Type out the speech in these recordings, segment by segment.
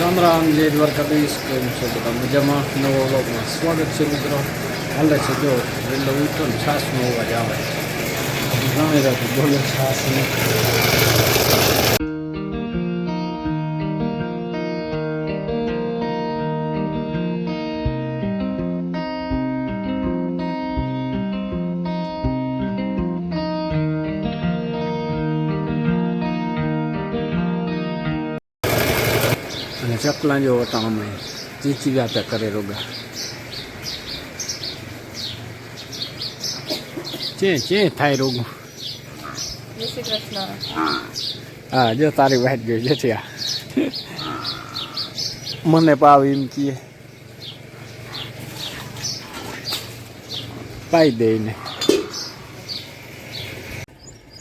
રામ રામ, જય દ્વારકાધીશ, કેમ છો બધા મજામાં? નવો વ્લોગમાં સ્વાગત છે મિત્રો. હાલે છે જો વહેલો ઉઠો ને છાસનો અવાજ આવે. ઘણી રાતે બોલે છાસ જો હતા અમે. ચીચી વ્યાપ્યા કરે રોગા. ચે ચે થાય રોગું. હા જો તારી વાત જોઈ છે આ. મને પાવ એમ કીએ પાઈ દઈને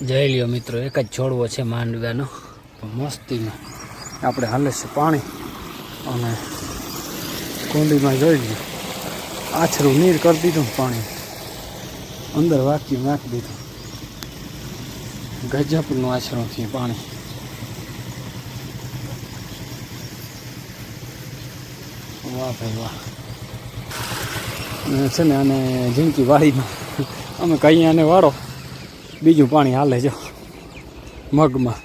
જઈ લ્યો મિત્રો એક જ છોડવો છે માંડવ્યાનો. મસ્તીમાં આપણે હાલે છે પાણી. અને કુંડીમાં જોઈ લીધું આછરું નીર કરી દીધું પાણી. અંદર વાક્યું નાખી દીધું. ગજબનું આછરું થયું પાણી. વાહ ભાઈ વાહ. છે ને અને જિંદગી વાળીમાં અમે કહીએ આને વાળો. બીજું પાણી હાલે જો. મગમાં.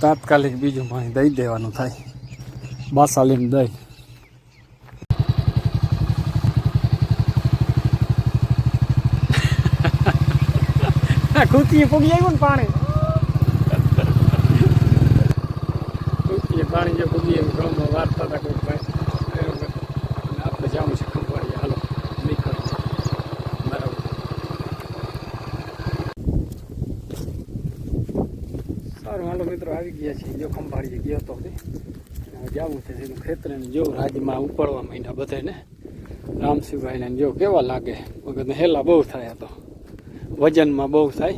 તાત્કાલિક બીજું પાણી દઈ દેવાનું થાય. બાસાલીને દઈ કુતીએ પગી આવ્યું ને પાણી કુતીએ પાણી જે પગી આવ્યું ગામમાં વાર્તા હતા કોઈ ભાઈ આપણે જાવું છે ખંભાળીએ હાલો નીકળ સારું હાલો મિત્રો આવી ગયા છીએ જો ખંભાળીએ ગયો તે જવું છે સીધું ખેતરે જો રાજમાં ઉપાડવા માંડ્યા બધાને શિવભાઈને જો કેવા લાગે? વખત હેલા બહુ થાય તો. વજનમાં બહુ થાય.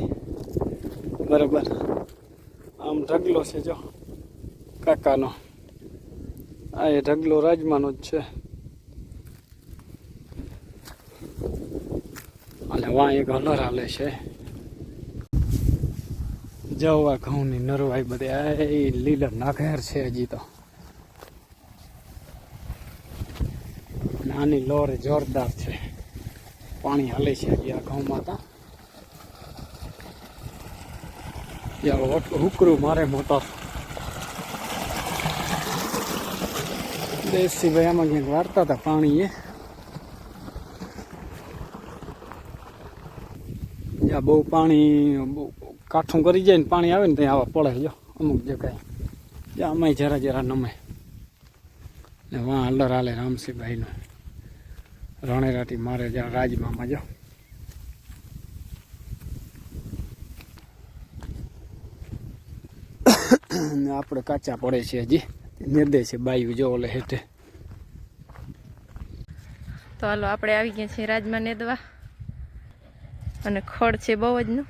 બરાબર. આમ ઢગલો છે જો, કાકાનો. આ એ ઢગલો રાજમાનો જ છે. અને વાં એક હલર હાલે છે. જવા ઘઉંની નરવાઈ બધી. આ લીલર નાખેર છે હજી તો. નાની લોરે જોરદાર છે. પાણી હાલે છે હજી આ ઘઉંમાં તો. યા ઓટલું હુકરું મારે મોટર દેશી ભાઈ, આમાં ક્યાંક વારતા હતા પાણી એ જ્યાં બહુ પાણી, બહુ કાઠું કરી જાય ને પાણી આવે ને ત્યાં આવા પડે જો અમુક જગ્યાએ. જ્યાં આમાંય જરા જરા નમે. ને વાં હલર હાલે રામસિંહભાઈનું. રણેરાટી મારે જ્યાં રાજમામાં જો. ને આપણે કાચા પડે છે હજી. નિર્દે છે બાયું જો ઓલે હેઠે. તો હાલો, આપણે આવી ગયા છીએ રાજમાં નેદવા. અને ખડ છે બહુ જ નું.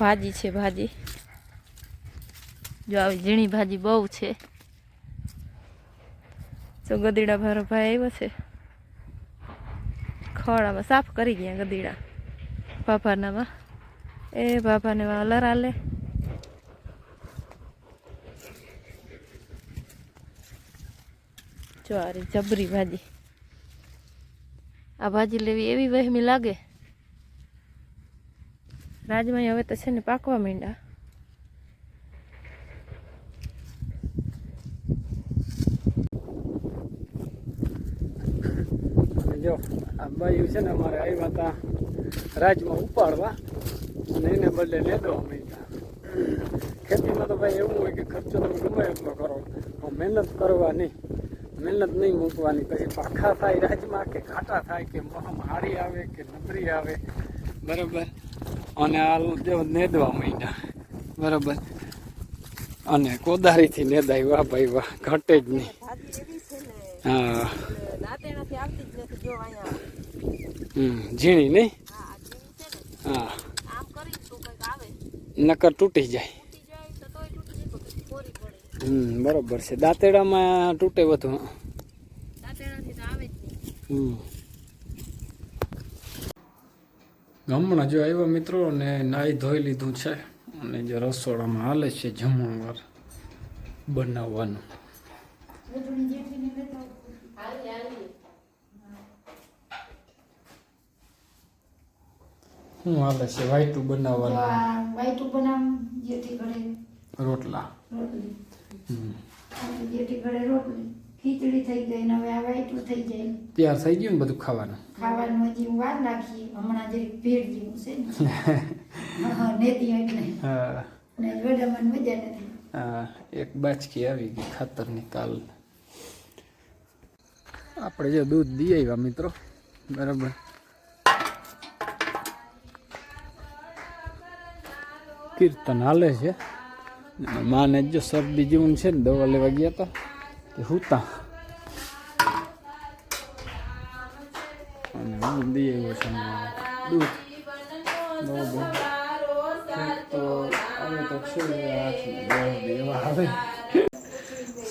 ભાજી છે ભાજી. જો આવી ઝીણી ભાજી બહુ છે. તો ગદીડા ભારો ભાઈ આવ્યો છે. ખડ સાફ કરી ગયા ગદીડા ભાભાનામાં એ ભાભાને લરા લે ચોરી જબરી ભાજી. આ ભાજી લેવી એવી વહેમી લાગે. રાજમાં હવે તો છે ને પાકવા માંડ્યા. જો આ બાયું છે ને અમારે આવ્યા હતા રાજમાં ઉપાડવા અને એને બદલે લેદવા અમે ખેતીમાં તો ભાઈ એવું હોય કે ખર્ચો તમે ગમે એટલો કરો પણ મહેનત કરવાની મહેનત નહીં મૂકવાની. પછી પાખા થાય રાજમાં કે ઘાટા થાય કે મોહમ હારી આવે કે નબરી આવે બરાબર? અને આ જો નેદવા મહિના બરાબર? અને કોદારીથી નેદાય વાહ ભાઈ વાહ ઘટે જ નહીં. હા. હમ ઝીણી નહીં? હા નકર તૂટી જાય. હમ બરોબર છે. દાંતેડામાં તૂટે વધુ હમ. હમણાં જો આવ્યા મિત્રો ને નાહી ધોઈ લીધું છે અને જે રસોડામાં હાલે છે જમણવાર બનાવવાનું. શું હાલે છે? વાઈટું તો બનાવવાનું? આ વાઈટું બનાવ જેથી ઘરે રોટલા. રોટલી. હમ. આ રોટલી. ખીચડી થઈ ગઈ ને હવે આ વાઈટું થઈ જાય. તૈયાર થઈ ગયું ને બધું ખાવાનું? ખાવાનું હજી વાર નાખીએ હમણાં જે ભેળ જેવું છે ને હા, નેતી એટલે. હા. ને ગળામાં મજા નથી. આ એક બાચકી આવી ગઈ ખાતરની કાલ. આપણે જે દૂધ દઈ આવ્યા મિત્રો બરાબર. કીર્તન હાલે છે. માને જો શરદી જીવન છે ને, દવા લેવા ગયા હતા તે હુતા હું દઈ દૂધ. તો હવે તો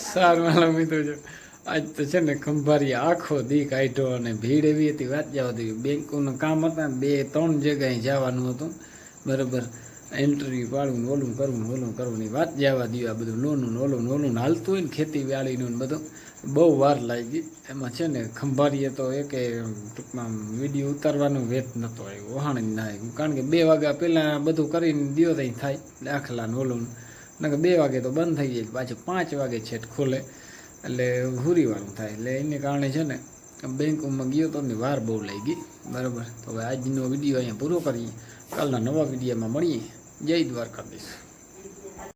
સારું મારા મિત્રો જો, આજ તો છે ને ખંભારી આખો દી કાઢ્યો અને ભીડ એવી હતી, વાત જવા દેવી. બેંકોનું કામ હતા બે, ત્રણ જગ્યાએ જવાનું હતું. બરાબર. એન્ટ્રી પાડવું ઓલું કરવું ઓલું કરવું ની વાત જવા દઈએ આ બધું. લોનું ઓલું ઓલું હાલતું હોય ને ખેતી વાડીનું ને બધું. બહુ વાર લાગી. એમાં છે ને ખંભારીએ તો એકે ટૂંકમાં વીડિયો ઉતારવાનો વેત નહોતો આવ્યો. વહાણ ના આવ્યું. કારણ કે બે વાગ્યા પહેલાં બધું કરીને દિયો ત્યાં થાય. દાખલા ઓલું ને. કે બે વાગે તો બંધ થઈ જાય. પાછું પાંચ વાગે છેટ ખોલે. એટલે હુરીવાળું થાય. એટલે એને કારણે છે ને બેંકોમાં ગયો તો વાર બહુ લાગી. બરાબર? તો હવે આજનો વીડિયો અહીંયા પૂરો કરીએ. કાલના નવા વિડીયોમાં મળીએ. જય દ્વારકાધીશ.